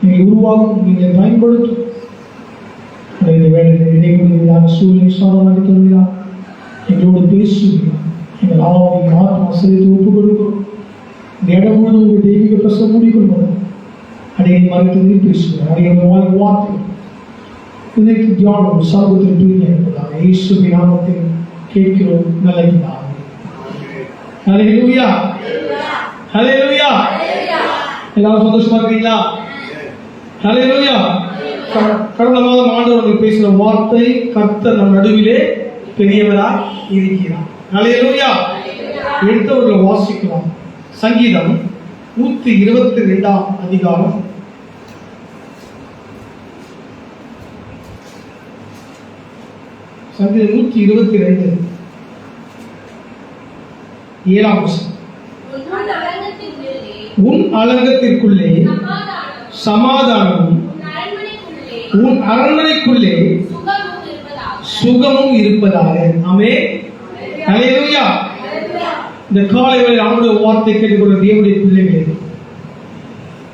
நீங்கள் உருவாக்கும் நீங்கள் பயன்படுத்தும் ஆனால் இந்த வேலையில் இடைவெளியாக சூழ்நிலை சாதமாக தருகிறார் எங்களோடு பேசுகிறார் எங்கள் ஆவி ஆத்மா சிறிது ஒப்புக் கொடுக்கிறோம் இந்த இடம் முழுவதும் உங்கள் தெய்வீக பிரசம் மூடிக்கொள்வோம் அடியை மறைத்து பேசுகிறார் அடியை வாய் வார்த்தை இன்னைக்கு தியானம் சர்வத்தில் தூங்கி இருப்பதாக இயேசுவின் நாமத்தில் கேட்கிறோம் நல்ல பிதாவே. ஹalleluya ஹalleluya எல்லாரும் சந்தோஷமா இருக்கீங்களா ஹalleluya. கடந்த மாதம் ஆண்டவர் பேசின வார்த்தை கர்த்தர் நம் நடுவிலே பெரியவரா இருக்கிறார். ஹalleluya. எடுத்தவர்களை வாசிக்கலாம் சங்கீதம் நூத்தி இருபத்தி ரெண்டாம் அதிகாரம். சங்கீதம் நூற்றி இருபத்தி ரெண்டு. ஏழாம் உன் அலங்கத்திற்குள்ளே சமாதானமும் உன் அரண்மனைக்குள்ளே சுகமும் இருப்பதாக. அமே இருப்பதாக ஆமே இந்த காலை வேளை அவனுடைய வார்த்தை கேட்டுக்கொள்ள தேவனுடைய பிள்ளைகளே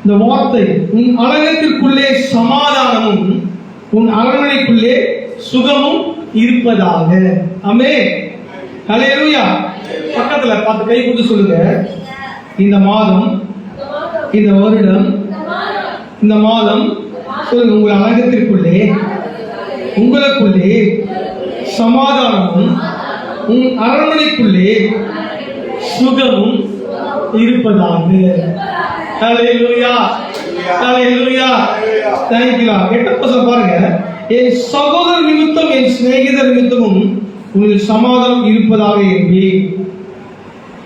இந்த வார்த்தை உன் அலங்கத்திற்குள்ளே சமாதானமும் உன் அரண்மனைக்குள்ளே சுகமும் இருப்பதாக. அமே ஹalleluya. பக்கத்துல பார்த்து கை கொடுத்து சொல்லுங்க. இந்த மாதம் இந்த வருடம் இந்த மாதம் சொல்லுங்க உங்கள் அலங்கத்திற்குள்ளே உங்களுக்குள்ளே சமாதானமும் உன் அரண்மனைக்குள்ளே சுகமும் இருப்பதாக. ஹalleluya ஹalleluya. Thank you எட்டாம் வசனம் பாருங்க என் சகோதரர் நிமித்தம் என் சிநேகிதர் நிமித்தமும் உங்கள் சமாதானம் இருப்பதாக என்பேன்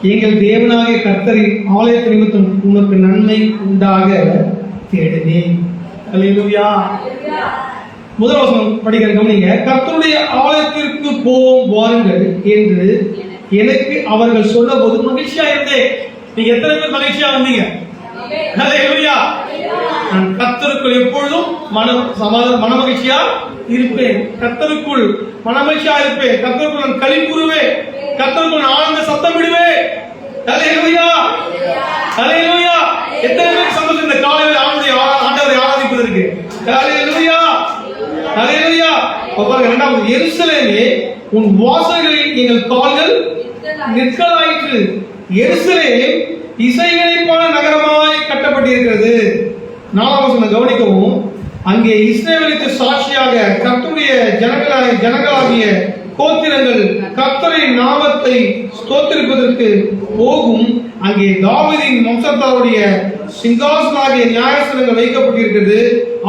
எங்கள் தேவனாகிய கர்த்தரின் ஆலயத்து நிமித்தம் உனக்கு நன்மை உண்டாக. தேடுனேன் ஹalleluya. முதல் வசனம் படிக்கிற கவனிங்க. கர்த்தருடைய ஆலயத்திற்கு போவோம் வாருங்கள் என்று எனக்கு அவர்கள் சொன்னபோது மகிழ்ச்சியா இருந்தேன். நீங்க எத்தனை பேர் மகிழ்ச்சியா வந்தீங்க? ஹalleluya. நான் கத்தருக்குள் எப்பொழுதும் மன சமாதான மன மகிழ்ச்சியா இருப்பேன். கத்தருக்குள் மன மகிழ்ச்சியா இருப்பேன். கத்தருக்குள் நான் களி கூறுவேன். கர்த்தருக்குள் நான் ஆனந்த சத்தம் விடுவேன் தலை ஹalleluya. இரண்டாவது எருசலேமே உன் வாசல்களில் எங்கள் கால்கள் நிற்கலாயிற்று. எருசலேம் இசையமைப்பான நகரமாய் கட்டப்பட்டிருக்கிறது. நாலாம் கவனிக்கவும். அங்கே இஸ்ரேலுக்கு சாட்சியாக கத்துடைய ஜனங்களாக ஜனங்களாகிய கோத்திரங்கள் கத்தரை நாமத்தை தோற்றிருப்பதற்கு போகும் அங்கே தாவீதின் வம்சத்தாருடைய சிங்காசனாகிய நியாயசனங்கள் வைக்கப்பட்டிருக்கிறது.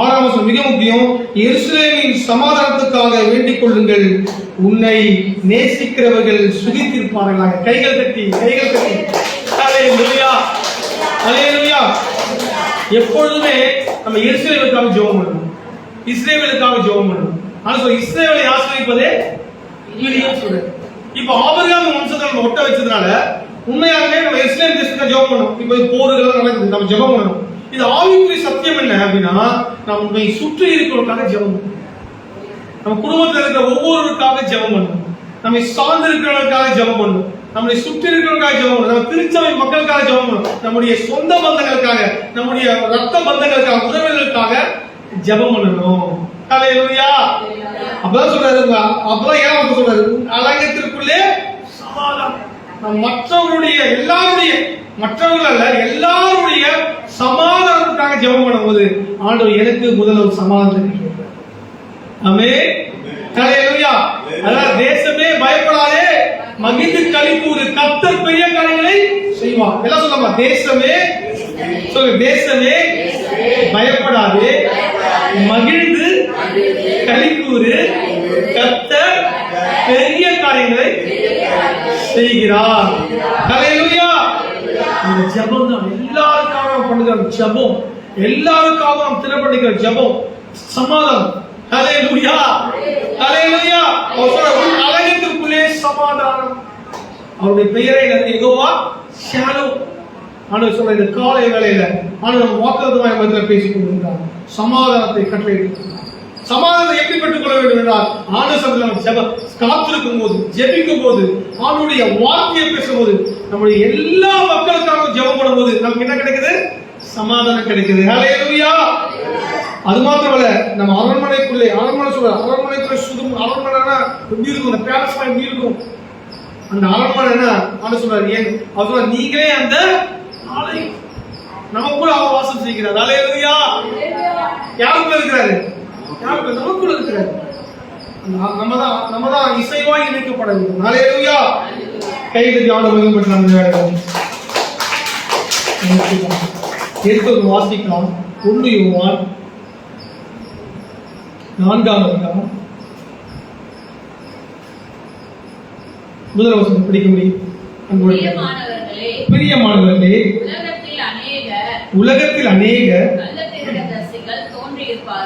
ஆறாம் வசம் மிக முக்கியம் எருசலேமின் சமாதானத்துக்காக வேண்டிக் கொள்ளுங்கள். உன்னை நேசிக்கிறவர்கள் சுகித்திருப்பார்களாக. கைகள் தட்டி கைகள் தட்டி ஹalleluya ஹalleluya. எப்பொழுதுமே நம்ம இஸ்ரேலுக்காக ஜெபம் பண்ணணும். இஸ்ரேலுக்காக ஜெபம் பண்ணணும். ஆனா இஸ்ரேலை ஆசிரியப்பதே பிரியம் சொல்றேன் இப்போ ஆபிரகாம் வம்சத்தை நம்ம ஒட்ட வச்சதுனால உண்மையாகவே நம்ம இஸ்லாம் தேசத்தை ஜெபம் பண்ணணும். இப்போ போர்கள் நடக்குது நம்ம ஜெபம் பண்ணணும். இது ஆவிக்குரிய சத்தியம் என்ன அப்படின்னா நம்மை சுற்றி இருக்கிறவங்களுக்காக ஜெபம் பண்ணணும். நம்ம குடும்பத்தில் இருக்கிற ஒவ்வொருவருக்காக ஜெபம் பண்ணணும். நம்மை சார்ந்து இருக்கிறவங்களுக்காக ஜெபம் பண்ணணும். நம்மளை சுற்றி இருக்கிறவங்களுக்காக ஜெபம் பண்ணணும். நம்ம திருச்சபை மக்களுக்காக ஜெபம் பண்ணணும். நம்முடைய சொந்த பந்தங்களுக்காக நம்முடைய ரத்த பந்தங்களுக்காக உதவிகளுக்காக ஜெபம் பண்ணணும். ஹalleluya அப்பதான் சொல்றாரு அப்பதான் ஏன் வந்து சொல்றாரு உன் அலங்கத்திற்குள்ளே சமாதானம் மற்றவருடைய மற்றவர்களுடைய எல்லாருடைய மற்றவர்கள் அல்ல எல்லாருடைய சமாதானத்துக்காக ஜெபம் பண்ணும்போது. ஆண்டவர் எனக்கு முதல்ல ஒரு சமாதானத்தை கொடுக்கிறார். ஆமென். ஹalleluya அதான் தேசமே பயப்படாதே. மகிழ்ந்து கழிப்பு ஒரு கர்த்தர் பெரிய காரியங்களை செய்வார். எல்லாம் சொல்லமா தேசமே சொல்லு தேசமே பயப்படாதே. மகிழ்ந்து கலிக்கூறு கத்த பெரிய காரியங்களை செய்கிறார். ஹalleluya. இந்த ஜபம் தான் எல்லாருக்காக நாம் பண்ணுகிற ஜபம். எல்லாருக்காக நாம் திறப்படுகிற ஜபம். சமாதானம். ஹalleluya. ஹalleluya. அவர் சொல்ற சமாதானம். அவருடைய பெயரை எகோவா ஷாலோ. ஆண்டவர் சொல்ற இந்த காலை வேலையில் ஆண்டவர் நம்ம வாக்குறுதமாய் மத்தியில் பேசிக் கொண்டிருக்கிறார் சமாதானத்தை கட்டளையிட்டிருக்கிறார் சமாதானத்தை எப்படி பெற்றுக்கொள்ள வேண்டும் என்றால் ஆண்டவர் சபையில் நம்ம ஜெப காத்திருக்கும் போது ஜெபிக்கும் போது ஆண்டுடைய வார்த்தையை பேசும்போது நம்முடைய எல்லா மக்களுக்காக ஜெபம் பண்ணும்போது நமக்கு என்ன கிடைக்குது? சமாதானம் கிடைக்குது. ஹalleluya அது மாத்திரமல்ல நம்ம அரண்மனைக்குள்ளே அரண்மனை சொல்ற அரண்மனைக்குள்ள சுதும் அரண்மனைனா எப்படி இருக்கும்? அந்த பேலஸ் எப்படி இருக்கும்? அந்த அரண்மனைனா ஆண்டு சொல்றாரு ஏன்? அவர் நீங்களே அந்த நமக்குள்ள அவர் வாசம் செய்கிறார். அலையா யாருக்குள்ள இருக்கிறாரு? யாருக்குள்ள? நமக்குள்ள இருக்கிறாரு. நா- நம்ம தான் நம்ம தான் இசைவாய் இணைக்கப்பட வேண்டும். அலையா கைது ஆண்டவர்கள் பெற்ற அந்த வேலைகள் எடுத்து வாசிக்கலாம். ஒன்று யோவான் நான்காம் அதிகாரம். முதல் வசனம் படிக்க முடியும். அன்போடு பிரியமானவர்களே உலகத்தில் அநேக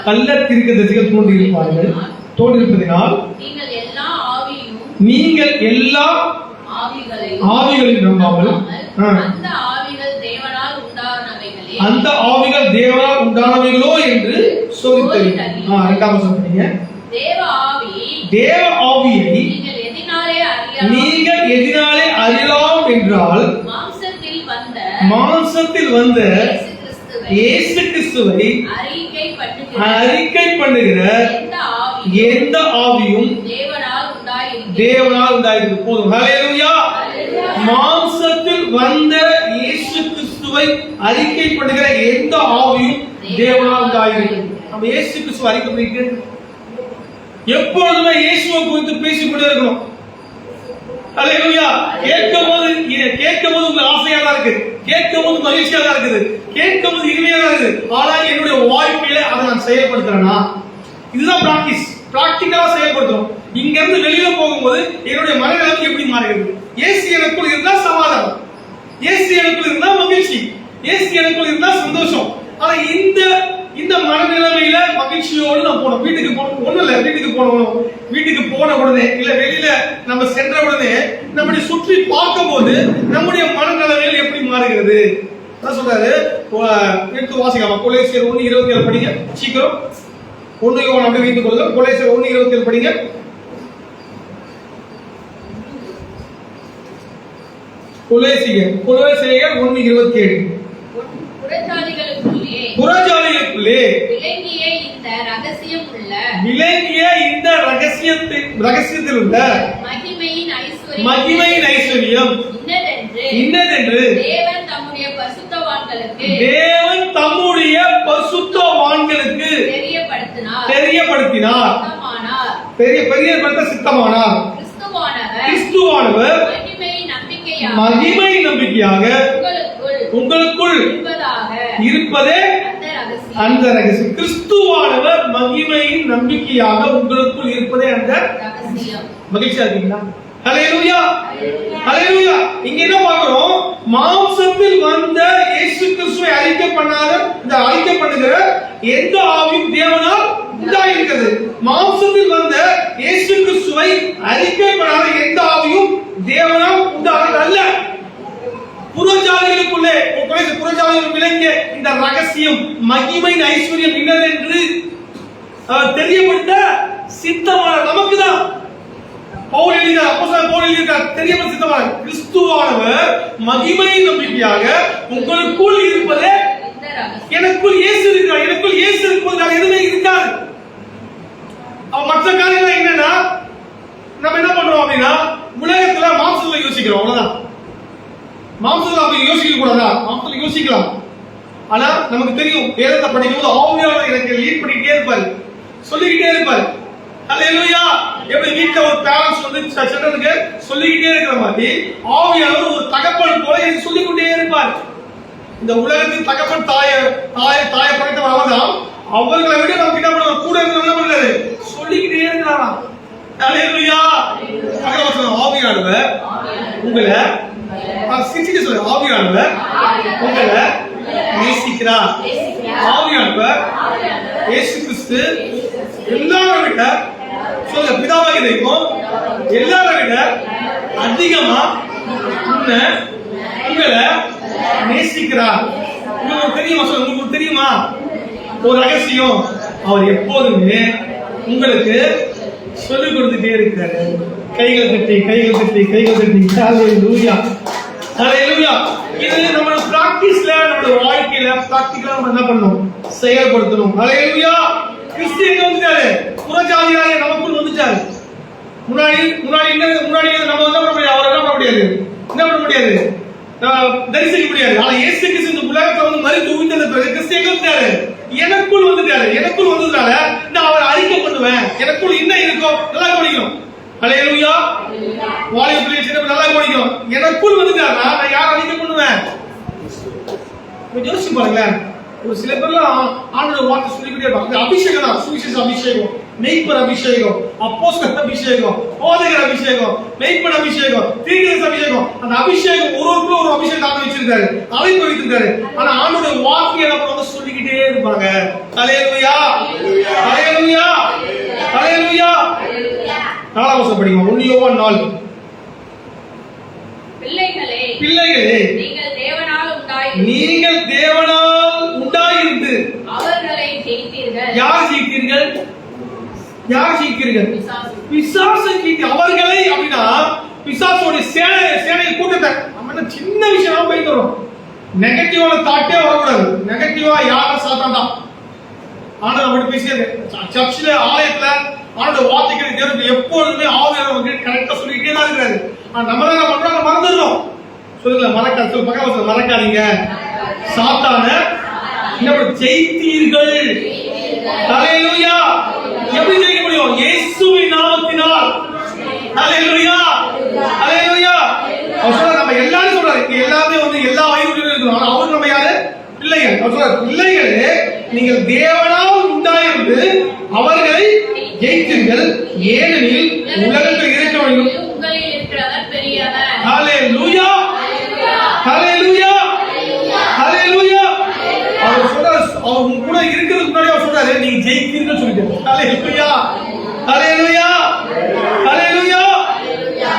கள்ள தீர்க்கதரிசிகள் தோன்றியிருப்பார்கள். தோன்றிருப்பதினால் நீங்கள் எல்லா ஆவிகளையும் நம்பாமல் அந்த ஆவிகள் தேவனால் உண்டானவைகளே. என்று ரெண்டாம் வசனம் படிங்க தேவ ஆவி தேவ ஆவியை நீங்கள் எதினாலே அறியலாம். என்றால் மாம்சத்தில் வந்த இயேசு கிறிஸ்துவை அறிக்கை பண்ணுகிற எந்த ஆவி எந்த ஆவியும் தேவனால் உண்டாயிருக்கு போதும். ஹalleluya. மாம்சத்தில் வந்த இயேசு கிறிஸ்துவை அறிக்கை பண்ணுகிற எந்த ஆவியும் தேவனால் உண்டாயிருக்கு நம்ம இயேசு கிறிஸ்துவை அறிக்கை பண்ணிட்டு எப்பொழுதுமே இயேசுவை குறித்து பேசிக் கொண்டே இருக்கணும். ஹalleluya கேட்கும் போது கேட்கும் போது உங்களுக்கு ஆசையா தான் இருக்கு. கேட்கும் போது மகிழ்ச்சியா தான் இருக்குது. கேட்கும் போது இனிமையா தான் இருக்குது. ஆனா என்னுடைய வாழ்க்கையில அதை நான் செயல்படுத்துறேனா? இதுதான் பிராக்டிஸ் பிராக்டிக்கலா செயல்படுத்தும். இங்க இருந்து வெளியில போகும்போது என்னுடைய மனநிலைமை எப்படி மாறுகிறது? ஏசி எனக்குள் இருந்தா சமாதானம். ஏசி எனக்குள் இருந்தா மகிழ்ச்சி. ஏசி எனக்குள் இருந்தா சந்தோஷம். ஆனா இந்த இந்த மனநிலைமையில மகிழ்ச்சியோடு நான் போனோம் வீட்டுக்கு போனோம் ஒண்ணும் இல்ல வீட்டுக்கு போனோம் வீட்டுக்கு போன உடனே இல்ல வெளியில நம்ம சென்ற உடனே நம்மளை சுற்றி பார்க்கும்போது நம்முடைய மனநிலைமைகள் எப்படி மாறுகிறது? அதான் சொல்றாரு. எடுத்து வாசிக்கலாம். கொலேசியர் ஒண்ணு இருபத்தி ஏழு படிங்க. சீக்கிரம். ஒண்ணு யோகன் அப்படி வைத்துக் கொள்ளுங்க கொலேசியர் ஒண்ணு இருபத்தி ஏழு படிங்க. கொலேசியர் கொலேசியர் ஒண்ணு இருபத்தி ஏழு புறஜாதிகளுக்குள்ளே விளங்கிய இந்த ரகசியம் உள்ள விளங்கிய இந்த ரகசியத்தில் ரகசியத்தில் உள்ள மகிமையின் ஐஸ்வர்யம் மகிமையின் ஐஸ்வர்யம் இன்னதென்று இன்னதென்று தேவன் தம்முடைய பசுத்தவான்களுக்கு தேவன் தம்முடைய பசுத்தவான்களுக்கு தெரியப்படுத்தினார். பெரிய பெரிய படுத்த சித்தமானார். கிறிஸ்துவானவர் மகிமை நம்பிக்கையாக உங்களுக்குள் இருப்பதே அந்த ரகசியம். கிறிஸ்துவானவர் மகிமையின் நம்பிக்கையாக உங்களுக்குள் இருப்பதே அந்த மகிழ்ச்சியா இருக்கீங்களா? ஹalleluya. ஹalleluya. இங்க என்ன பார்க்கிறோம்? மாம்சத்தில் வந்த இயேசு கிறிஸ்துவை அறிக்கை பண்ணாத இந்த அறிக்கை பண்ணுகிற எந்த ஆவியும் தேவனால் உண்டாயிருக்கிறது மாம்சத்தில் வந்த இயேசு கிறிஸ்துவை அறிக்கை பண்ணாத எந்த ஆவியும் தேவனால் உண்டானது அல்ல புறஜாதிகளுக்குள்ளே குறைந்த புறஜாதிகள் விளங்கிய இந்த ரகசியம் மகிமையின் ஐஸ்வர்யம் இன்னதென்று அஹ், தெரியப்பட்ட சித்தமான நமக்கு தான் பவுல் எழுதினார் அப்போஸ்தலன் பவுல் எழுதினார் தெரியப்பட்ட சித்தமான கிறிஸ்துவானவர் மகிமை நம்பிக்கையாக உங்களுக்குள் இருப்பதே எனக்குள் இயேசு இருக்கிறார். எனக்குள் இயேசு இருக்கும்போது எதுவுமே இருக்காது. மற்ற காரியங்கள் என்னன்னா நம்ம என்ன பண்றோம் அப்படின்னா உலகத்துல மாம்சத்துல யோசிக்கிறோம் அவ்வளவுதான். மாம்சத்துல அப்படி யோசிக்க கூடாதா மாம்சத்தில் யோசிக்கலாம். ஆனா நமக்கு தெரியும் வேதத்தை படிக்கும்போது ஆவியானவர் எனக்கு லீட் பண்ணிக்கிட்டே இருப்பாரு. சொல்லிக்கிட்டே இருப்பாரு. அல்லையா எப்படி வீட்ல ஒரு பேரண்ட்ஸ் வந்து சில்ட்ரனுக்கு சொல்லிக்கிட்டே இருக்கிற மாதிரி ஆவியானவர் ஒரு தகப்பன் போல எனக்கு சொல்லிக்கொண்டே இருப்பார். இந்த உலகத்தின் தகப்பன் தாய தாய தாய படைத்தவர் அவர்தான். அவர்களை விட நம்ம கிட்ட பண்ண கூட இருந்து என்ன பண்றாரு சொல்லிக்கிட்டே இருக்கிறாராம். அல்லையா ஆவியானவர் உங்களை சிரிச்சுட்டு சொல்லு. ஆவியானவர் உங்களை நேசிக்கிறார். ஆவியானவர் இயேசு கிறிஸ்து எல்லாரும் விட சொல்ல பிதாவாக இருக்கும் எல்லாரும் விட அதிகமா உன்னை உங்களை நேசிக்கிறார். உங்களுக்கு தெரியுமா? சொல்ல உங்களுக்கு தெரியுமா? ஒரு ரகசியம். அவர் எப்போதுமே உங்களுக்கு சொல்லிக் கொடுத்துட்டே இருக்கிறாரு. கைகள் தட்டி கைகள் தட்டி கைகள் தட்டி ஹalleluya இது நம்ம பிராக்டிஸ்ல நம்மளோட வாழ்க்கையில பிராக்டிக்கலா நம்ம என்ன பண்ணணும்? செயல்படுத்தணும். ஹalleluya கிறிஸ்து எங்க வந்துட்டாரு? புறஜாதியாய நமக்குள் வந்துட்டாரு. முன்னாடி முன்னாடி என்ன முன்னாடி நம்ம என்ன பண்ண முடியாது? அவர் என்ன பண்ண முடியாது? என்ன பண்ண முடியாது? ஆஹ் தரிசிக்க முடியாது. ஆனா இயேசு கிறிஸ்து இந்த உலகத்துல வந்து மறித்து உயிர்த்தெழுந்த பிறகு கிறிஸ்து எங்க வந்துட்டாரு? எனக்குள் வந்துட்டாரு. எனக்குள் வந்ததுனால நான் அவரை அறிக்கை பண்ணுவேன். எனக்குள் என்ன இருக்கோ நல்லா கவனிக்கணும். ஹalleluya வாலிப பிள்ளை சின்ன நல்லா கவனிக்கணும். எனக்குள் வந்துட்டாருன்னா நான் யாரை அறிக்கை பண்ணுவேன் கொஞ்சம் யோசிச்சு பாருங்களேன். ஒரு சில பேர்லாம் ஆண்டோட வார்த்தை சொல்லிக்கிட்டே இருப்பாங்க. அபிஷேகம் தான். சுவிசேஷ அபிஷேகம். மெய்ப்பர் அபிஷேகம். அப்போஸ்தலர் அபிஷேகம். போதகர் அபிஷேகம். மெய்ப்பர் அபிஷேகம். தீர்க்கதரிசி அபிஷேகம். அந்த அபிஷேகம் ஒரு ஒருத்தரும் ஒரு அபிஷேகம் ஆண்டு வச்சிருக்காரு. அழைப்பு வைத்திருக்காரு ஆனா ஆண்டோட வார்த்தையை நம்ம வந்து சொல்லிக்கிட்டே இருப்பாங்க. ஹalleluya ஹalleluya ஹalleluya நாலாம் வசனம் படிங்க. ஒன்னு யோவான் நாலு. பிள்ளைகளே பிள்ளைகளே நீங்கள் தேவனால் உண்டாய் நீங்கள் தேவனால் உண்டாயிருந்து. அவர்களை ஜெயித்தீர்கள். யார் ஜெயித்தீர்கள்? யார் ஜெயித்தீர்கள்? பிசாசு. ஜெயித்து அவர்களை அப்படின்னா பிசாசோட சேனை சேனை கூட்டத்தை. நம்ம சின்ன விஷயம் வரோம் நெகட்டிவான தாட்டே வரக்கூடாது. நெகட்டிவா யாரும் சாத்தான் தான் ஆண்டவர் அப்படி பேசியது சர்ச்சில் ஆலயத்துல ஆண்டோட வார்த்தைகள் தேவனுக்கு எப்பொழுதுமே ஆவியானவர் வந்து கரெக்டா சொல்லிக்கிட்டே தான் இருக்கிறாரு. நம்ம என்ன பண்றோம் மறந்துடுறோம் சொல்லுங்க மறக்க சொல்ல பக்கம் மறக்காதீங்க. சாத்தான என்ன பண்ண- ஜெயித்தீர்கள். ஹalleluya. எப்படி ஜெயிக்க முடியும்? இயேசுவின் நாமத்தினால். தலையிலுயா தலையிலுயா அவர் சொல்றாரு நம்ம எல்லாரும் சொல்றாரு எல்லாமே வந்து எல்லா வயதுலையும் இருக்கணும் ஆனா அவர் நம்ம யாரு? பிள்ளைகள். பிள்ளைகளே நீங்கள் தேவனால் உண்டாயிருந்து அவர்களை ஜெயித்தீர்கள். ஏனெனில் உலகத்தில் இருக்க வேண்டும். உங்களில் கூட இருக்கிறதுக்கு முன்னாடி அவர் சொல்றாரு நீங்க ஜெயிக்கிறீங்கன்னு சொல்லிட்டு. ஹalleluya. ஹalleluya. ஹalleluya.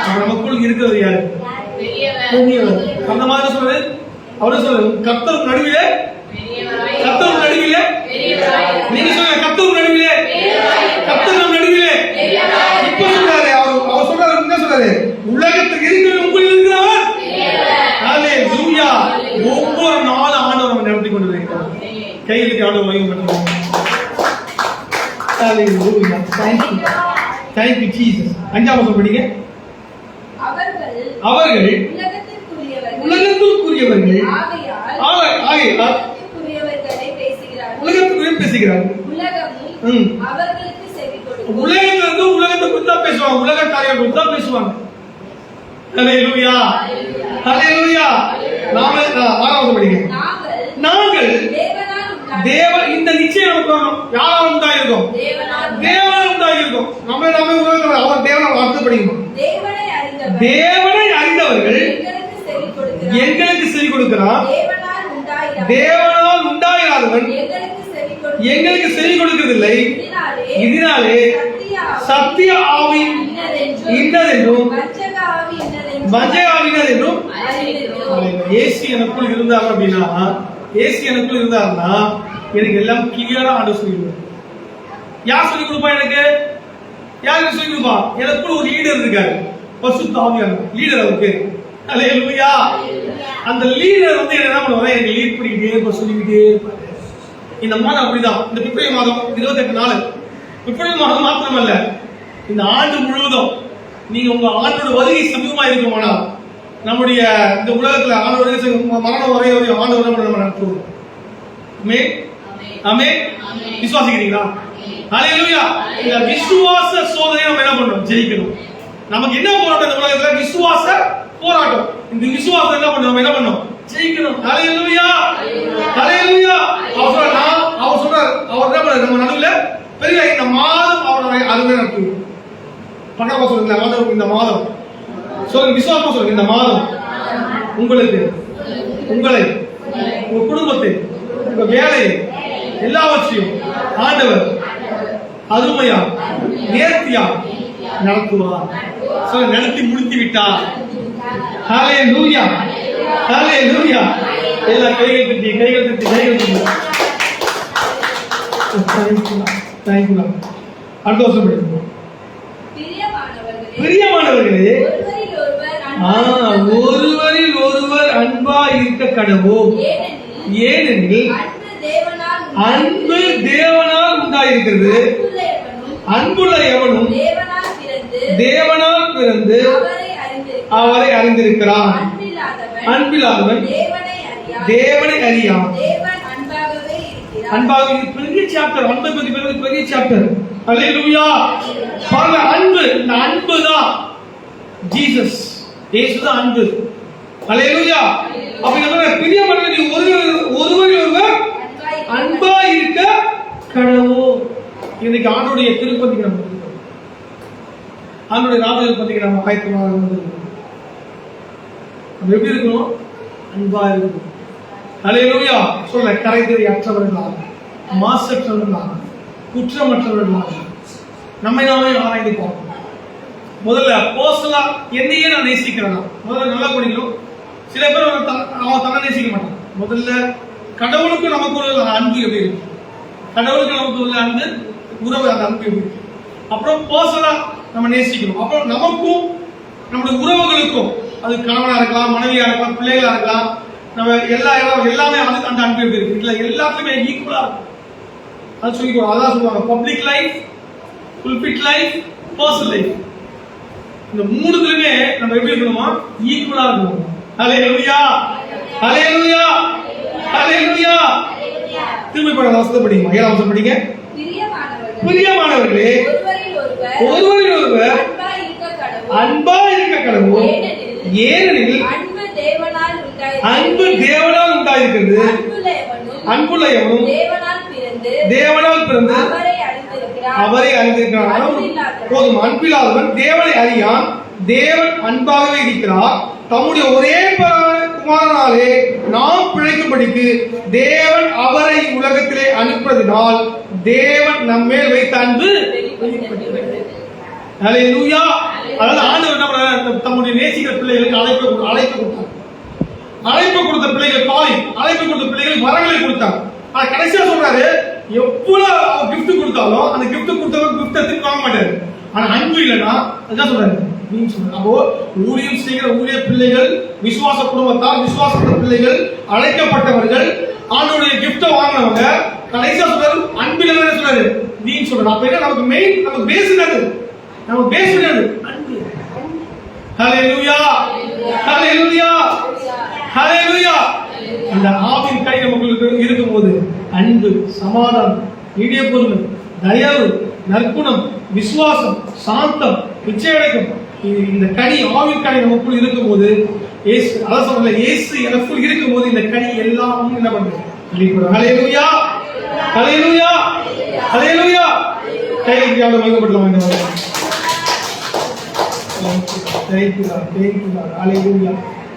அவர் நமக்குள் இருக்கிறது யாரு? அந்த மாதிரி அவரே சொல்றாரு கர்த்தர் நடுவிலே கர்த்தர் நடுவிலே நீங்க சொல்லுங்க கர்த்தர் நடுவிலே கர்த்தர் நம் நடுவிலே இப்ப சொல்றாரு அவர் அவர் சொல்றாரு என்ன சொல்றாரு உலகத்துக்கு இருக்கிற உங்கள் இருக்கிறவர் ஹalleluya ஒவ்வொரு நாளும் ஆண்டவர் நம்ம நடத்தி கொண்டு இருக்கிறார் கைகளுக்கு ஆண்டவர் வழங்கி பண்ணுவோம் thank you. Jesus. அஞ்சாம் வசனம் படிங்க அவர்கள் அவர்கள் உலகத்திற்குரியவர்கள் பேசுகிறார்கள் உலகத்துக்குரிய பேசுகிறார்கள் உலகத்துல இருந்து உலகத்தை குறித்து தான் பேசுவாங்க. உலக காரியம் குறித்து தான் பேசுவாங்க. ஹalleluya. ஹalleluya. நாம ஆறாவது படிங்க. நாங்கள் தேவ இந்த நிச்சயம் நமக்கு வரணும். யாரால் உண்டாயிருக்கோம்? தேவனால் உண்டாயிருக்கோம். நம்ம நாம உலகத்தில் அவர் தேவனால் வார்த்தை படிக்கணும் தேவனை அறிந்தவர்கள் எங்களுக்கு செவி கொடுக்கிறார். தேவனால் உண்டாயிராதவன். எங்களுக்கு செவி கொடுக்கிறதில்லை இதனாலே சத்திய ஆவி இன்னதென்றும் வஞ்சக ஆவி இன்னதென்றும். ஏசி எனக்குள் இருந்தார் அப்படின்னா ஏசி எனக்குள் இருந்தாருன்னா எனக்கு எல்லாம் கிளியரா ஆண்டு சொல்லிடுவார் யார் சொல்லி கொடுப்பா எனக்கு? யார் எனக்கு சொல்லி கொடுப்பா? எனக்குள் ஒரு லீடர் இருக்காரு. பசு தாவியான லீடர் அவருக்கு அல்லேலூயா அந்த லீடர் வந்து என்ன பண்ணுவாங்க எனக்கு லீட் பண்ணிக்கிட்டே இருப்ப சொல்லிக்கிட்டே இருப்பாரு. இந்த மாதம் அப்படிதான். இந்த பிப்ரவரி மாதம் இருபத்தெட்டு நாள். பிப்ரவரி மாதம் மாத்திரமல்ல இந்த ஆண்டு முழுவதும் நீங்க உங்க ஆண்டோட வருகை சமீபமா இருக்குமானால் நம்முடைய இந்த உலகத்துல ஆண்டு வருகை சமீபமா- மரணம் வரை வரை ஆண்டு வரை நம்ம நடத்துவோம் ஆமே ஆமே விசுவாசிக்கிறீங்களா? ஹalleluya இந்த விசுவாச சோதனை நம்ம என்ன பண்றோம் ஜெயிக்கணும். நமக்கு என்ன போராட்டம் இந்த உலகத்துல விசுவாச போராட்டம். இந்த விசுவாசம் என்ன பண்ணணும் நம்ம என்ன பண்ணணும் ஜெயிக்கணும். ஹalleluya ஹalleluya அவர் நான் அவர் சொல்றார் அவர் என்ன பண்றாரு நம்ம நடுவுல பெரிய இந்த மாதம் அவருடைய அருமை நடத்துவோம் பக்கமா சொல்லுங்க இந்த மாதம் இந்த மாதம். சொல்லுங்க விசுவாசமா சொல்லுங்க இந்த மாதம். உங்களுக்கு உங்களை உங்க குடும்பத்தை உங்க வேலையை எல்லாவற்றையும் ஆண்டவர் அருமையா நேர்த்தியா நடத்துவார். சொல்ல நடத்தி முடித்து விட்டார். ஹாலே லூயா ஹாலே லூயா எல்லா கைகள் தட்டி கைகள் தட்டி கைகள் தட்டி தேங்க்யூ அடுத்த வருஷம் படிக்கணும் பிரியமானவர்களே ஒருவரில் ஒருவர் அன்பா இருக்க கடவோம் ஏனெனில் அன்பு தேவனால் உண்டாயிருக்கிறது. அன்புள்ள எவனும் தேவனால் பிறந்து அவரை அறிந்திருக்கிறான் அன்பில்லாதவன் தேவனை இருக்கிறார். அன்பாக பெரிய சாப்டர் அன்பை பத்தி பேசுறது பெரிய சாப்டர் அல்லேலூயா பாருங்க அன்பு இந்த அன்பு தான் ஜீசஸ் இயேசு தான் அன்பு. அல்லேலூயா அப்ப என்ன பெரிய மனிதன் நீ ஒருவர் ஒருவர் ஒருவர் அன்பா இருக்க கடவோ இன்னைக்கு ஆண்டுடைய திருப்பதிக்கு நம்ம இருக்கிறோம். ஆண்டுடைய பத்திக்கு நம்ம ஆயத்தமாக இருந்திருக்கோம். நம்ம எப்படி இருக்கணும்? அன்பா இருக்கணும். அலையலூயா சொல்ல கரைதிரை அற்றவர்களாக மாசற்றவர்களாக குற்றமற்றவர்களாக. நம்மை நாமே ஆராய்ந்து பார்ப்போம். முதல்ல போஸ்டலா என்னையே நான் நேசிக்கிறேனா? முதல்ல நல்லா படிக்கணும் சில பேர் அவன் தன்னை நேசிக்க மாட்டான். முதல்ல கடவுளுக்கு நமக்கு உள்ள அன்பு எப்படி இருக்கு? கடவுளுக்கு நமக்கு உள்ள அன்பு உறவு அந்த அன்பு எப்படி இருக்கு? அப்புறம் போஸ்டலா நம்ம நேசிக்கணும். அப்புறம் நமக்கும் நம்முடைய உறவுகளுக்கும் அது கணவனா இருக்கலாம் மனைவியா இருக்கலாம் பிள்ளைகளா இருக்கலாம் நம்ம எல்லா எல்லா- எல்லாமே அது அந்த அன்பு எப்படி இருக்கு? இதுல எல்லாத்துலயுமே ஈக்குவலா இருக்கும். அது சொல்லிக்கோ அதான் சொல்லுவாங்க பப்ளிக் லைஃப் ஃபுல்பிட் லைஃப் பர்சனல் லைஃப் இந்த மூணுத்துலயுமே நம்ம எப்படி இருக்கணுமா? ஈக்குவலா இருக்கணும். ஹalleluya ஹalleluya ஹalleluya திரும்பி பட வசனம் படிங்க. ஏழாம் வசனம் படிங்க? பிரியமானவர்களே ஒருவரில் ஒருவர் அன்பா இருக்க கடவுள் ஏனெனில் அன்பு தேவனால் உண்டாயிருக்கிறது. அன்புள்ள எவனும் தேவனால் பிறந்து அவரை அறிந்திருக்கிறான். போதும் அன்பில்லாதவன் தேவனை அறியான். தேவன் அன்பாகவே இருக்கிறார். தம்முடைய ஒரே குமாரனாலே நாம் பிழைக்கும்படிக்கு தேவன் அவரை உலகத்திலே அனுப்புவதனால் தேவன் நம்மேல் வைத்த அன்பு ஹalleluya. அதாவது ஆண்டவர் என்ன பண்ணாரு தம்முடைய நேசிக்கிற பிள்ளைகளுக்கு அழைப்பு கொடு- அழைப்பு கொடுத்தார். அழைப்பு கொடுத்த பிள்ளைகள் பாலி அழைப்பு கொடுத்த பிள்ளைகள் வரங்களை கொடுத்தார் ஆனா கடைசியா சொல்றாரு எவ்வளவு கிஃப்ட் கொடுத்தாலும் அந்த கிஃப்ட் கொடுத்தவங்க கிஃப்ட் எடுத்து வாங்க மாட்டாரு. ஆனா அன்பு இல்லைன்னா அதுதான் சொல்றாரு? அப்போ ஊழியம் செய்கிற ஊழிய பிள்ளைகள் விசுவாச குடும்பத்தார் விசுவாச பிள்ளைகள் அழைக்கப்பட்டவர்கள் ஆண்டோடைய கிஃப்ட வாங்கினவங்க கடைசியா சொல்றாரு அன்பு சொல்றாரு? நீ சொல்றாரு. அப்ப என்ன? நமக்கு மெயின் நமக்கு பேசுனது நம்ம பேசுறது அன்பு ஹalleluya ஹalleluya ஹalleluya அந்த ஆவின் கை நமக்கு இருக்கும்போது அன்பு சமாதானம் நீடிய பொறுமை தயவு நற்குணம் விசுவாசம் சாந்தம் பிச்சையடைக்கும் இந்த கனி ஆவின் கனி நமக்குள் இருக்கும்போது ஏசு அதான் சொல்றேன் இயேசு எனக்குள் இருக்கும்போது இந்த கனி எல்லாம் என்ன பண்ணுது வெளிப்படும். ஹalleluya ஹalleluya ஹalleluya கை இந்தியாவில் மகிமைப்படலாம் இந்த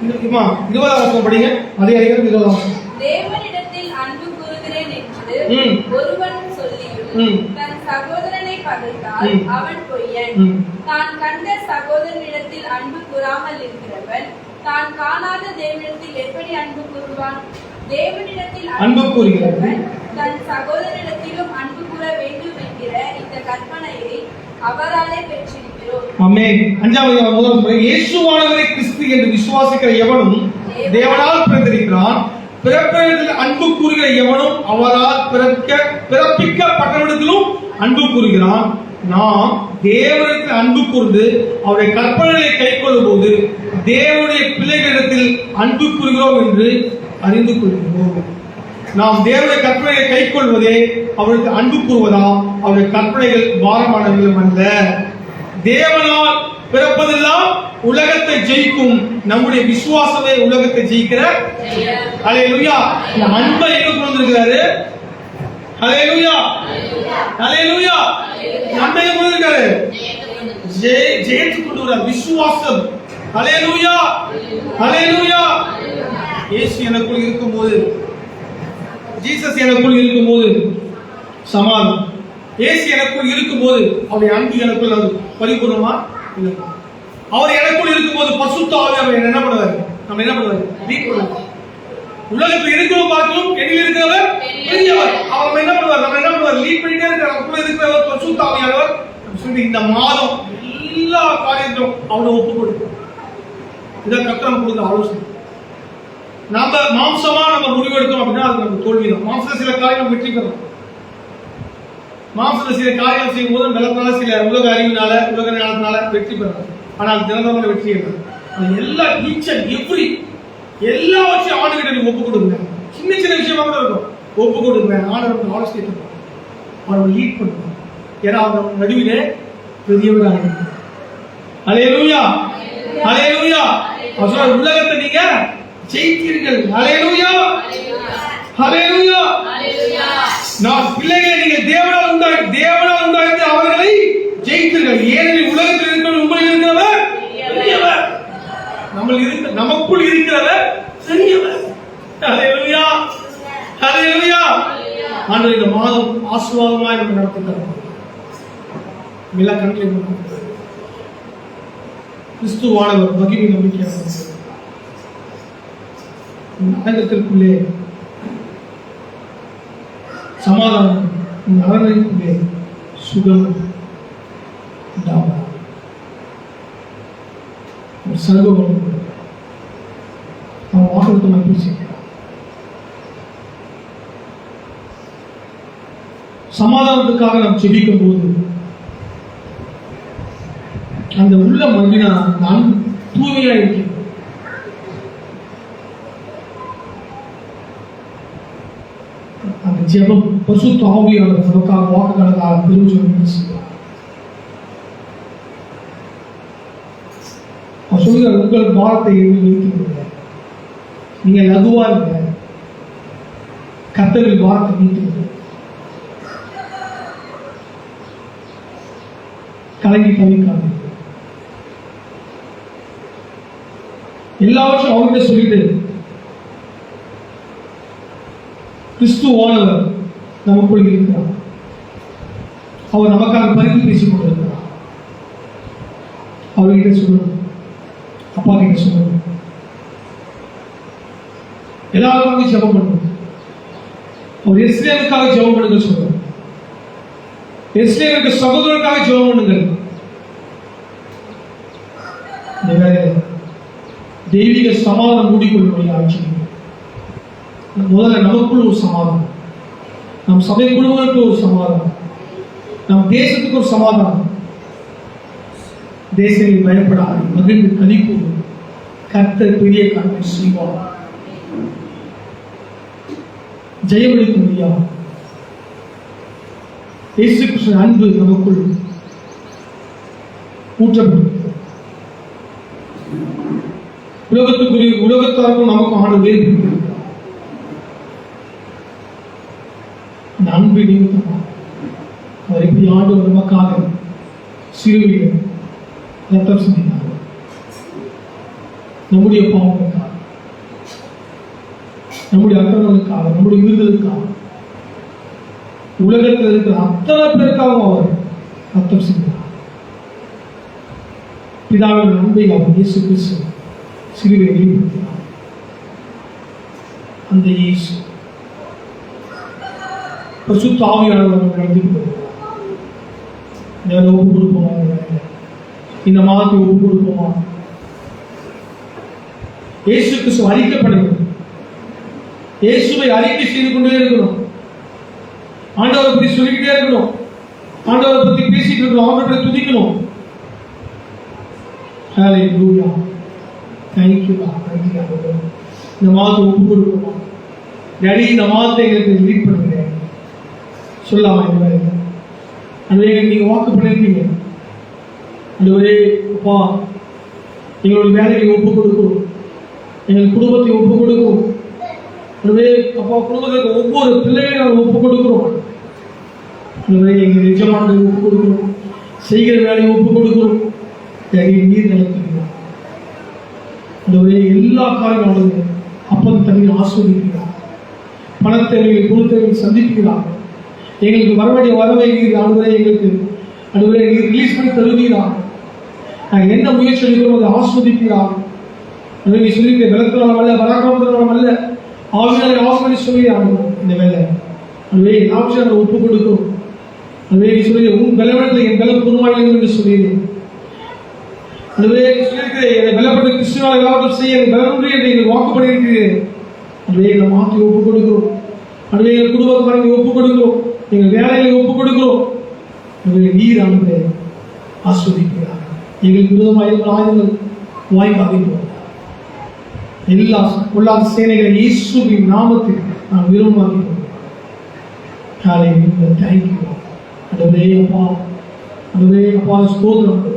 இருபதாம் வருஷம் படிங்க அதே அதிகாரம் இருபதாம் வருஷம் தேவனிடத்தில் அன்பு கூறுகிறேன் என்று ம். ஒருவன் சொல்லியும் ம். தன் சகோதரனை பகைத்தால் ம். அவன் பொய்யன் ம். தான் கண்ட சகோதரனிடத்தில் அன்பு கூறாமல் இருக்கிறவன் தான் காணாத தேவனிடத்தில் எப்படி அன்பு கூறுவான் தேவனிடத்தில் அன்பு கூறுகிறவன் தன் சகோதரனிடத்திலும் அன்பு கூற வேண்டும் என்கிற இந்த கற்பனையை அவராலே பெற்றிருக்கிறோம் அஞ்சாவது முதல் முறை இயேசுவானவரை கிறிஸ்து என்று விசுவாசிக்கிற எவனும் தேவனால் பிறந்திருக்கிறான். பிறப்பிடத்தில் அன்பு கூறுகிற எவனும் அவரால் பிறக்க பிறப்பிக்கப்பட்டவனிடத்திலும் அன்பு கூறுகிறான். நாம் தேவனுக்கு அன்பு கூர்ந்து அவருடைய கற்பனைகளை கைக்கொள்ளும் போது தேவனுடைய பிள்ளைகளிடத்தில் அன்பு கூறுகிறோம் என்று அறிந்து கொள்கிறோம். நாம் தேவனுடைய கற்பனைகளை கைக்கொள்வதே அவருக்கு அன்பு கூறுவதா? அவருடைய கற்பனைகள் பாரமானவர்களும் அல்ல. தேவனால் பிறப்பதெல்லாம் உலகத்தை ஜெயிக்கும். நம்முடைய விசுவாசமே உலகத்தை ஜெயிக்கிற ஹalleluya. இந்த அன்பை எங்க கொண்டு வந்திருக்கிறாரு? ஹalleluya. ஹalleluya. அன்பை எங்க கொண்டு வந்திருக்காரு? ஜெய ஜெயித்து கொண்டு வர விசுவாசம். ஹalleluya. ஹalleluya. இயேசு எனக்குள் இருக்கும்போது ஜீசஸ் எனக்குள் இருக்கும்போது சமாதானம். இயேசு எனக்குள் இருக்கும்போது அவருடைய அன்பு எனக்குள் அது பரிபூர்ணமா அவர் எனக்குள் இருக்கும்போது பசுத்த அவர் என்ன பண்ணுவார்? நம்ம என்ன பண்ணுவார்? லீட் பண்ணுவார். உலகத்தில் இருக்கிறவங்க பார்க்கணும் என்னில் இருக்கிறவர் பெரியவர். அவர் என்ன பண்ணுவார்? நம்ம என்ன பண்ணுவார்? லீட் பண்ணிட்டே இருக்கிற நமக்குள்ள இருக்கிறவர் பசுத்த ஆவியானவர் சொல்லி இந்த மாதம் எல்லா காரியத்திலும் அவனை ஒப்பு கொடுக்கும் இதை கத்தரம் கொடுத்த ஆலோசனை. நம்ம மாம்சமா நம்ம முடிவெடுத்தோம் அப்படின்னா அது நமக்கு தோல்வி தான் மாம்ச சில காரியம் வெற்றி பெறோம் மாசத்துல சில காரியம் செய்யும் போது நிலத்தால சில உலக அறிவினால உலக ஞானத்தினால வெற்றி பெறலாம் ஆனால் தினந்தோட வெற்றி இல்லை. அது எல்லா டீச்சர் எப்படி எல்லாவற்றையும் ஆண்டுகிட்ட நீங்க ஒப்பு கொடுங்க. சின்ன சின்ன விஷயமா கூட இருக்கும். ஒப்பு கொடுங்க. ஆண்டவர் ஆலோசனை தருவார். அவர் லீட் பண்ணுவோம் ஏன்னா அவங்க நடுவிலே பெரியவராக இருக்கிறார். அலையலூயா அலையலூயா உலகத்தை நீங்க ஜெயித்தீர்கள். அலையலூயா அலையலூயா நான் பிள்ளைகளை நீங்கள் தேவனால் உண்டாக்கி தேவனால் உண்டாக்கி அவர்களை ஜெயித்தீர்கள் ஏனெனில் உலகத்தில் இருக்கிற உங்களில் இருக்கிறவர் பெரியவர். நம்ம இருக்க நமக்குள் இருக்கிறவர் பெரியவர். ஹalleluya ஹalleluya ஆண்டவர் இந்த மாதம் ஆசீர்வாதமாய் நம்ம நடத்தி தருவார் மில மூடுவோம். கிறிஸ்துவானவர் மகிமை நம்பிக்கையாக நகரத்திற்குள்ளே சமாதானம் உன் சுகம் உண்டாவதாக. ஒரு சர்வம் அவன் வாக்குத்தமாய் பேசியிருக்கிறான் சமாதானத்துக்காக நாம் செபிக்கும் போது அந்த உள்ள மகிழா நான் தூய்மையா இருக்கிறேன் அந்த ஜெபம் பரிசுத்த ஆவியானவர் நமக்காக வாக்குகளுக்காக பெருஞ்சொல்லும் செய்வார் சொல்கிறார் உங்கள் பாரத்தை எண்ணி நீங்க லகுவா இருங்க கத்தரில் பாரத்தை நீட்டு கலங்கி தவிக்காதீங்க எல்லாவற்றையும் அவர்கிட்ட சொல்லிட்டு கிறிஸ்துவானவர் நமக்குள் இருக்கிறார். அவர் நமக்காக பரிந்து பேசிக் கொண்டிருக்கிறார். அவர்கிட்ட சொல்லணும் அப்பா கிட்ட சொல்லணும் எல்லாருக்காக ஜெபம் பண்ணணும் அவர் இஸ்ரேலுக்காக ஜெபம் பண்ணுங்க சொல்றார் இஸ்ரேலுக்கு சகோதரருக்காக ஜெபம் பண்ணுங்கள். தெய்வீக சமாதானம் மூடிக்கொள்ளும்படி ஆட்சி முதல்ல நமக்குள்ள ஒரு சமாதானம். நம் சபை குழுவருக்கு ஒரு சமாதானம். நம் தேசத்துக்கு ஒரு சமாதானம். தேசத்தில் பயப்படாது மகிழ்ந்து கணிப்பு கர்த்தர் பெரிய காரணம் செய்வார். ஜெயமளிக்க முடியாது. இயேசு கிருஷ்ணன் அன்பு நமக்குள் ஊற்றப்படும் உலகத்துக்குரிய உலகத்தாருக்கும் நமக்கும் ஆண்டு வேறு அந்த அன்பு நிமித்தமாக அவர் எப்படி ஆண்டு நமக்காக சிறுவையில் ரத்தம் சிந்தினார். நம்முடைய பாவங்களுக்காக நம்முடைய அக்கிரமங்களுக்காக நம்முடைய விருதுகளுக்காக உலகத்தில் இருக்கிற அத்தனை பேருக்காகவும் அவர் ரத்தம் சிந்தினார். பிதாவின் அன்பை அவர் இயேசு கிறிஸ்து சிறுவை வெளிப்படுத்தினார் அந்த இயேசு பரிசுத்த ஆவியானவர் நம்ம நடத்தி ஒப்பு கொடுப்போமா? இந்த மாதத்தை ஒப்பு கொடுப்போமா? இயேசு கிறிஸ்து அறிக்கப்படுகிறது இயேசுவை அறிக்கை செய்து கொண்டே இருக்கிறோம். ஆண்டவரை பத்தி சொல்லிக்கிட்டே இருக்கணும் ஆண்டவரை பத்தி பேசிட்டு இருக்கணும் ஆண்டவரை துதிக்கணும் ஹalleluya thank you God இந்த மாதத்தை ஒப்பு கொடுப்போமா? டேடி இந்த மாதத்தை எங்களுக்கு லீட் பண்ணுகிறேன் சொல்லாமா இந்த வேலையில அதுவே நீங்க வாக்கு பண்ணிருக்கீங்க. அன்றுவரே அப்பா எங்களுடைய வேலையை ஒப்பு கொடுக்கும் எங்கள் குடும்பத்தை ஒப்பு கொடுக்கும் அன்றுவரே அப்பா குடும்பத்துக்கு ஒவ்வொரு பிள்ளைகளையும் நாங்கள் ஒப்பு கொடுக்குறோம் அதுவே எங்கள் நிஜமானதை ஒப்பு கொடுக்குறோம் செய்கிற வேலையை ஒப்பு கொடுக்குறோம் நிறைய நீர் நடத்துகிறோம் அன்றுவரே எல்லா காரியங்களும் அப்பன் தண்ணீர் ஆஸ்வதிக்கிறார் பணத்தேவையை பொருத்தேவையை சந்திக்கிறார்கள் எங்களுக்கு வரவேண்டிய வரவை நீர் ஆண்டுவரை எங்களுக்கு. அதுவரை நீர் ரிலீஸ் பண்ணி தருவீராக. நாங்கள் என்ன முயற்சி எடுக்கிறோம் அதை ஆஸ்வதிப்பீராக. நீ சொல்லியிருக்க பலத்தினாலும் அல்ல பராக்கிரமத்தினாலும் அல்ல ஆவியாளர் ஆஸ்வதி சொல்லியாங்க இந்த வேலை. அதுவே எல்லாவற்றையும் நாங்கள் ஒப்பு கொடுக்கும் அதுவே நீ சொல்லி உன் பலவனத்தில் என் பலம் புதுமாயிலும் என்று சொல்லியிருக்கேன் அதுவே சொல்லியிருக்கிற என்னை பலப்பட்ட கிறிஸ்துவால் எல்லாவற்றும் செய்ய எனக்கு பலனுடைய என்று நீங்கள் வாக்கு பண்ணியிருக்கிறீர்கள். அதுவே எங்களை மாற்றி ஒப்பு கொடுக்கிறோம். அதுவே எங்கள் குடும்பத்தை ஒப்பு கொடுக்கிறோம். எங்கள் வேலைகளை ஒப்புக் கொடுக்கிறோம். அதுவே நீர் அன்பை ஆஸ்வதிக்கிறார். எங்களுக்கு விரோதமாக இருக்கிற ஆயுதங்கள் வாய்ப்பாக போகிறார் எல்லா உள்ளாத சேனைகளை இயேசுவின் நாமத்தில் நான் விரும்பமாக்கி காலை தேங்க்யூ Thank அதுவே அப்பா. அதுவே அப்பா ஸ்தோத்திரம்.